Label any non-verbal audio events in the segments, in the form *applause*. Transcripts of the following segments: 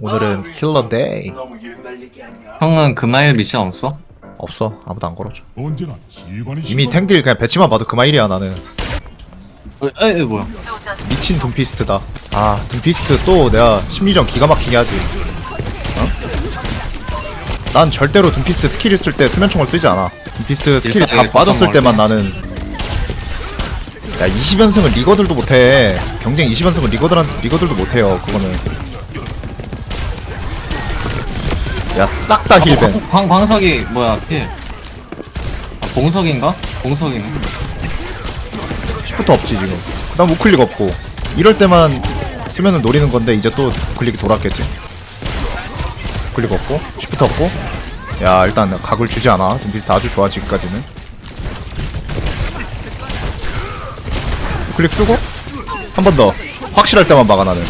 오늘은 킬러 데이 형은 금마일 미션 없어? 없어. 아무도 안 걸어줘. 언제나 지휘관이 이미 탱딜 그냥 배치만 봐도 그만일이야 나는. 어, 에, 에 뭐야? 미친 둠피스트다. 아 둠피스트 또 내가 심리전 기가 막히게 하지. 어? 난 절대로 둠피스트 스킬 있을 때 수면총을 쓰지 않아. 둠피스트 스킬이 다 일상에 빠졌을 걱정 때만 나는. 야 20연승을 리거들도 못해. 경쟁 20연승을 리거들한 리거들도 못해요 그거는 야 싹 다 힐벤 광, 광, 광석이 뭐야? 필. 아, 봉석인가? 봉석이네. 시프트 없지 지금 그다음 우클릭 없고 이럴 때만 수면을 노리는 건데 이제 또 우클릭이 돌았겠지 우클릭 없고 시프트 없고 야 일단 각을 주지 않아 둠피스트 아주 좋아 지금까지는 우클릭 쓰고 한 번 더 확실할 때만 막아 나는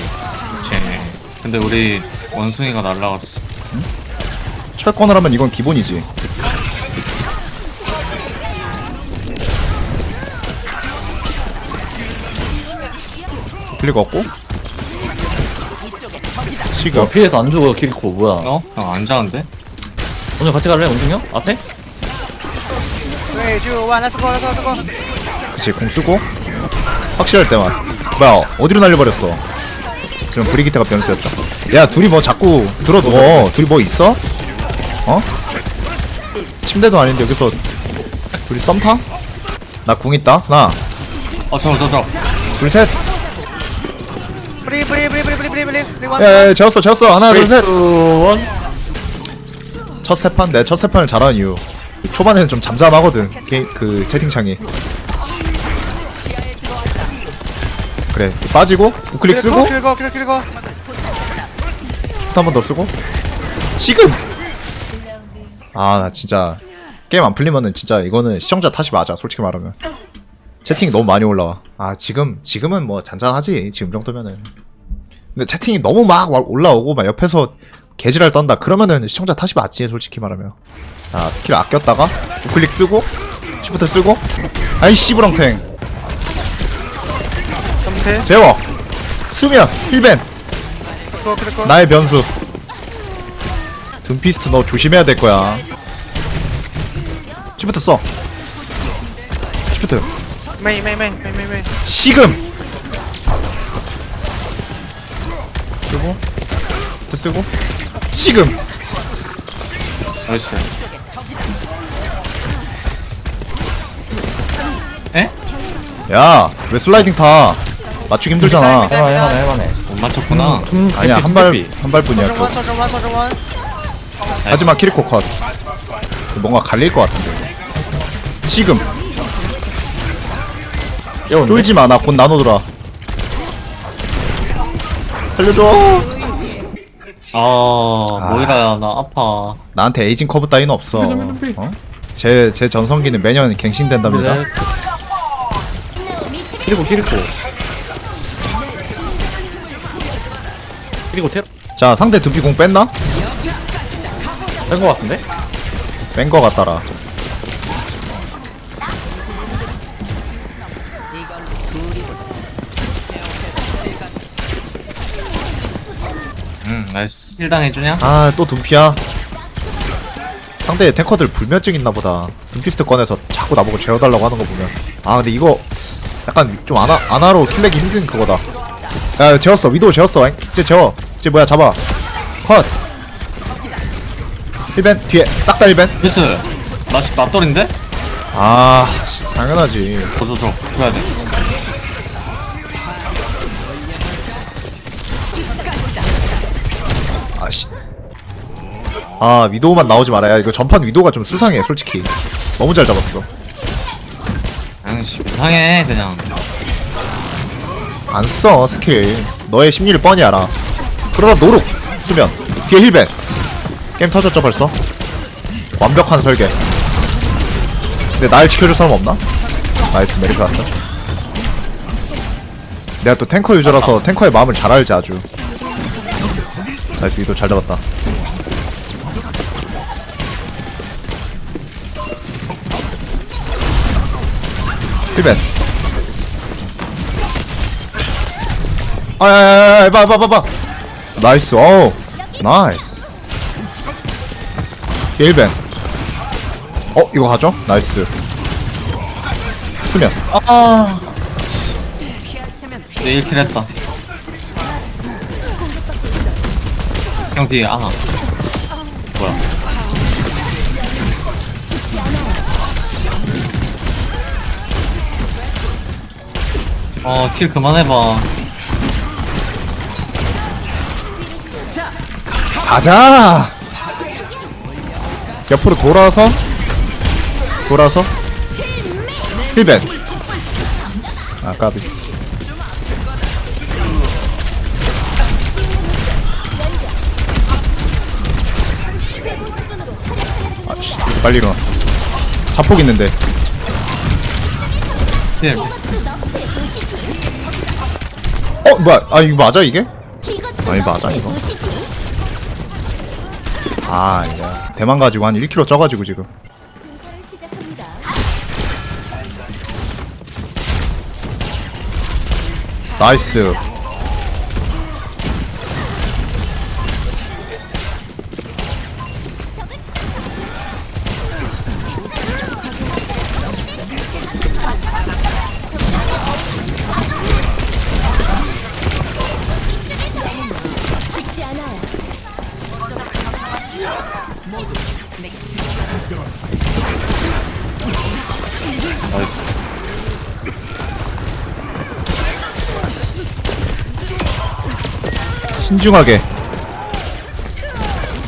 쟤네. 근데 우리 원숭이가 날라갔어. 철권을 하면 이건 기본이지 우클릭 없고 시그 와 피해서 안 죽어 키리코 뭐야 어? 형안 자는데? 오늘 같이 갈래 원중이 형? 앞에? 3, 2, 1, let's go, let's go, let's go. 그치 공 쓰고 확실할 때만 뭐야 어디로 날려버렸어 그럼 브리기테가 변수였죠 야 둘이 뭐 자꾸 들어 누워 둘이 뭐 있어? 어? 침대도 아닌데 여기서 둘이 썸 타? 나 궁 있다. 하나. 어, 저, 저, 저. 둘셋. 야야 재웠어 재웠어. 하나 둘셋. 원. 첫 세판 내 첫 세판을 잘하는 이유. 초반에는 좀 잠잠하거든. 게, 그 채팅창이. 그래 빠지고 우클릭 쓰고. Kill go, kill go, kill go. 한번 더 쓰고. 지금 아 나 진짜 게임 안 풀리면은 진짜 이거는 시청자 탓이 맞아 솔직히 말하면. 채팅이 너무 많이 올라와. 아 지금 지금은 뭐 잔잔하지 지금 정도면은. 근데 채팅이 너무 막 와- 올라오고 막 옆에서 개지랄 떤다. 그러면은 시청자 탓이 맞지 솔직히 말하면. 자 스킬 아꼈다가 우클릭 쓰고 시프트 쓰고. 아이 씨부렁탱. 재워. 수면 힐벤. 나의 변수 둠피스트 너 조심해야 될 거야 시프트 써 시프트 Mei, mei, mei, mei, mei, mei. 지금 쓰고 시프트 쓰고 지금 나이스. 에? 야왜 슬라이딩 타 맞추기 힘들잖아 해만해 해만해 해만해 못 맞췄구나. 음, 아니야 해피, 한발 해피. 한 발뿐이야 그거. soldier one. 하지만 키리코 컷 뭔가 갈릴 것 같은데 지금 쫄지 마 나 곧 나노더라 살려줘 아, 모이라야, 나 아파. 나한테 에이징 커브 따위는 없어. 어? 제, 제 전성기는 매년 갱신된답니다. 네. 키리코 키리코 키리코 테러 자, 상대 두피 공 뺐나? 뺀거 같은데? 뺀 거 같더라. 응, 나이스. 힐당 해주냐? 아, 또 둠피야? 상대 탱커들 불면증 있나 보다. 둠피스트 꺼내서 자꾸 나보고 재워달라고 하는 거 보면. 아, 근데 이거 약간 좀 아나, 아나로 킬내기 힘든 그거다. 야, 재웠어. 위도우 재웠어. 엥? 이제 재워. 이제 뭐야, 잡아. 컷. 1벤, 뒤에. 싹 다 1벤. 미스. 나, 씨, 맞돌인데? 아, 씨, 당연하지. 줘. 줘야 돼. 아씨. 아 위도우만 나오지 말아야 이거 전판 위도우가 좀 수상해 솔직히 너무 잘 잡았어 그냥, 씨, 이상해, 그냥. 안 써 스킬 너의 심리를 뻔히 알아 그러다 노룩 수면 뒤에 힐벤 게임 터졌죠 벌써? 완벽한 설계. 근데 날 지켜줄 사람 없나? 나이스 메리트 왔다. 내가 또 탱커 유저라서 탱커의 마음을 잘 알지 아주. 나이스 위도우 잘 잡았다. 힐벤 아야야야 봐봐 봐봐. 나이스 어우. 나이스 1벤 어 이거 가죠? 나이스 수면 아. 내 1킬 했다. 형 뒤에 하나. 뭐야? 어, 킬 그만해봐. 가자 옆으로 돌아서? 돌아서? 1벤 아 까비. 아씨 빨리 일어나. 자폭 있는데. 킬. 어 뭐야? 아 이거 맞아 이게? 아니 맞아 이거 아 이거 대만 가지고 한 1kg 쪄가지고 지금. 나이스 신중하게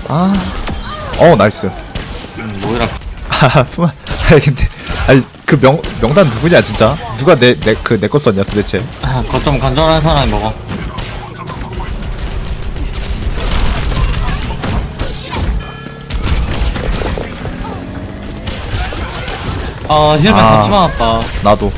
아어 나이스 음, 뭐이라. 하하 푸마 아니 근데 아니 그 명 명단 누구냐 진짜 누가 내 내 그 내 거 썼냐 도대체 아, 거점 간절한 사람이 먹어. 아, 힐맨 아. 같이 맞았다. 나도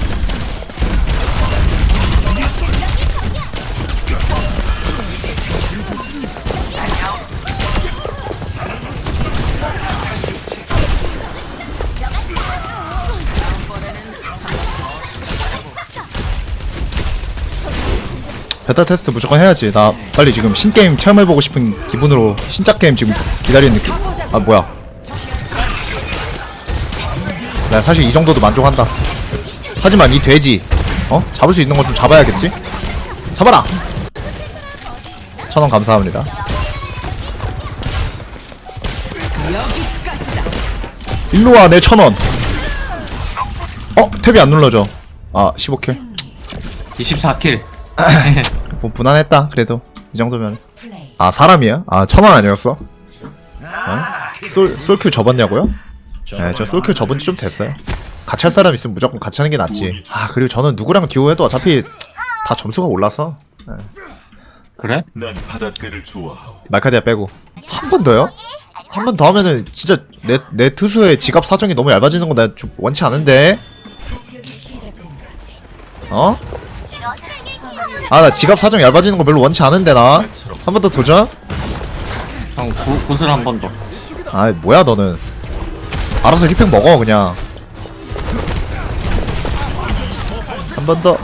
베타 테스트 무조건 해야지 나 빨리 지금 신게임 체험해보고 싶은 기분으로 신작 게임 지금 기다리는 느낌 아 뭐야 나 사실 이 정도도 만족한다 하지만 이 돼지 어? 잡을 수 있는 건 좀 잡아야겠지? 잡아라! 천원 감사합니다 일로와 내 천원 어? 탭이 안 눌러져 아 15킬 24킬. *coughs* 뭐 무난했다 그래도 이 정도면 아 사람이야? 아 천원 아니었어? 어? 솔, 솔큐 접었냐고요? 네저 솔큐 접은 지 좀 됐어요 같이 할 사람 있으면 무조건 같이 하는 게 낫지 아 그리고 저는 누구랑 듀오해도 어차피 다 점수가 올라서 그래? 난 바닷가를 좋아하오. 말카디아 빼고 한 번 더요? 한 번 더 하면은 진짜 내, 내 투수의 지갑 사정이 너무 얇아지는 거 내가 좀 원치 않은데 어? 아 나 지갑 사정 얇아지는 거 별로 원치 않은데 나 한 번 더 도전? 형, 구, 구슬 한 번 더. 아 뭐야 너는 알아서 힙팩 먹어 그냥 한 번 더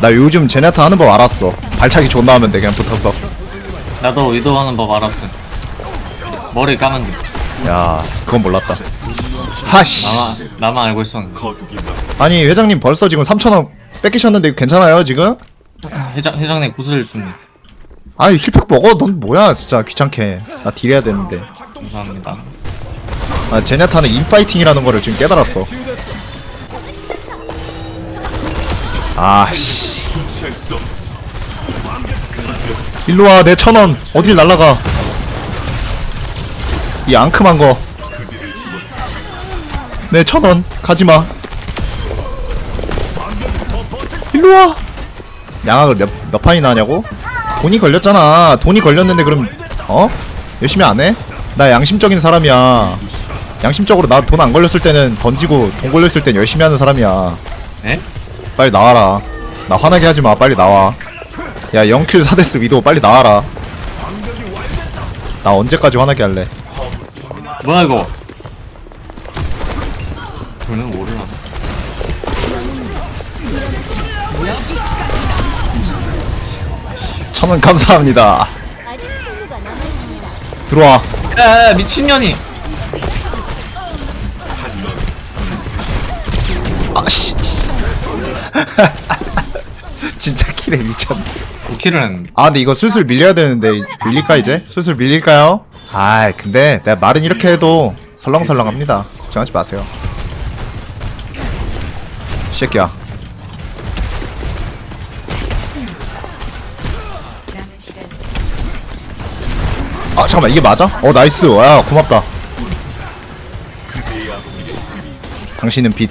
나 요즘 제네타 하는 법 알았어 발차기 존나 하면 돼 그냥 붙어서 나도 의도하는 법 알았음. 머리 까면 돼. 야 그건 몰랐다 하씨. 나만, 나만 알고 있었는데. 아니 회장님 벌써 지금 3천 원 뺏기셨는데 이거 괜찮아요 지금? 회장, 회장님 구슬 좀 아이 힐팩 먹어. 넌 뭐야 진짜. 귀찮게. 나 딜해야 되는데. 감사합니다. 아 제네타는 인파이팅이라는 거를 지금 깨달았어. 아씨. 셀수 없어. 일로 와 내 천 원. 어딜 날라가. 이 앙큼한 거 내 천원. 가지마. 일로와. 양악을 몇, 몇 판이나 하냐고? 돈이 걸렸잖아. 돈이 걸렸는데 그럼 어? 열심히 안 해? 나 양심적인 사람이야. 양심적으로 나 돈 안 걸렸을 때는 던지고 돈 걸렸을 땐 열심히 하는 사람이야. 에? 빨리 나와라. 나 화나게 하지 마. 빨리 나와. 야 0킬 4데스 위도 빨리 나와라. 나 언제까지 화나게 할래? 뭐야, 이거? 그는 오래 하다. 천원 감사합니다. 들어와. 야, 야 미친년이. 아씨. *laughs* 진짜 키레 미쳤네. 그 도키를 했는데. 아 근데 이거 슬슬 밀려야 되는데 밀릴까 이제? 슬슬 밀릴까요? 아 근데 내가 말은 이렇게 해도 설렁설렁합니다. 걱정하지 마세요. 새끼야. 아 잠깐만 이게 맞아? 어 나이스. 야 고맙다. 당신은 빛.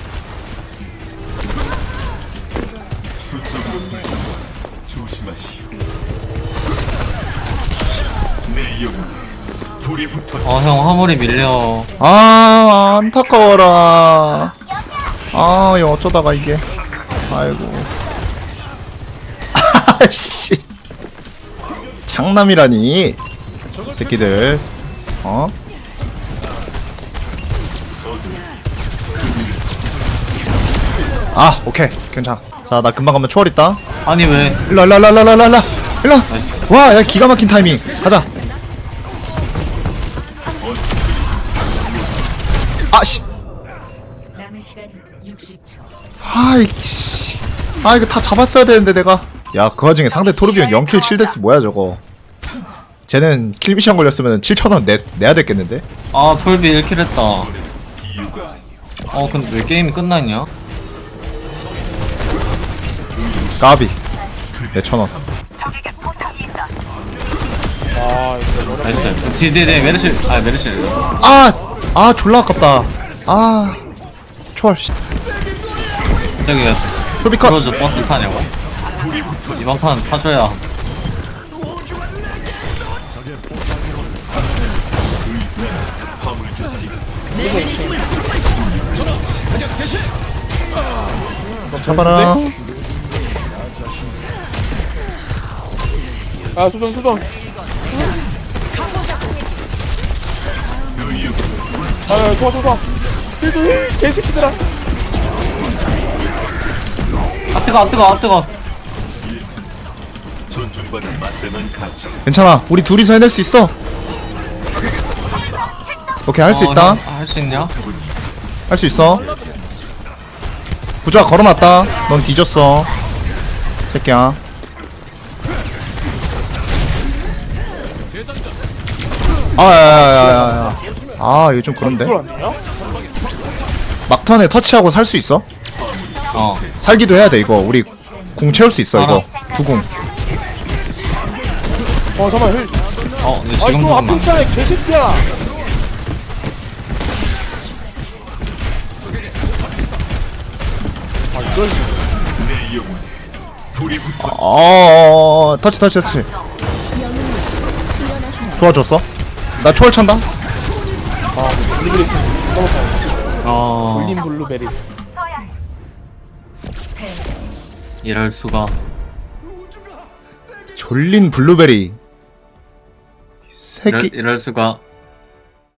붙었어. 어형 화물이 밀려. 아 안타까워라 아 이거 어쩌다가 이게. 아이고. *laughs* 아씨. 장남이라니 새끼들. 어? 아 오케이. 괜찮아. 자 나 금방 가면 초월 있다. 아니 왜? 일로 일로 일로 일로 일로 일로 일로 나이스. 와 야 기가 막힌 타이밍. 가자 아이 씨. 아 이거 다 잡았어야 되는데 내가. 야 그 와중에 상대 토르비온 0킬 7데스 뭐야 저거. 쟤는 킬미션 걸렸으면 7천원 내, 내야 됐겠는데? 아 톨비 1킬 했다. 어 근데 왜 게임이 끝났냐? 까비. 내 천원. 나이스. 디디디 메르시. 아 메르시. 아! 아 졸라 아깝다. 아 초월 씨. 저기 토르비컷. 크로즈 버스 타냐고. 이번 판 타줘야. 잡아라 아 수정 수정. 아 좋아 좋아 좋아. 개새끼들아 뜨거 아 뜨거 아 뜨거. 존중받는 만드는 가치. 괜찮아. 우리 둘이서 해낼 수 있어. 오케이 할 수 어, 있다. 할 수 있냐? 할 수 있어. 부자 걸어놨다. 넌 뒤졌어. 새끼야. 아야야야야 아 이거 좀 그런데? 그걸 안 되냐? 막턴에 터치하고 살 수 있어? 어. 살기도 해야 돼 이거. 우리 궁 채울 수 있어 이거. 두 궁. 어 잠깐만 힐. 어, 근데 아이 지금 좀 앞에 죽으면 있잖아 개새끼야. 아 이걸. 붙었어. 어. 터치 터치 터치. 좋아졌어? 나 초월 찬다? 블루베리 어 블루베리 이럴 수가. 졸린 블루베리. 이럴, 새끼. 이럴 수가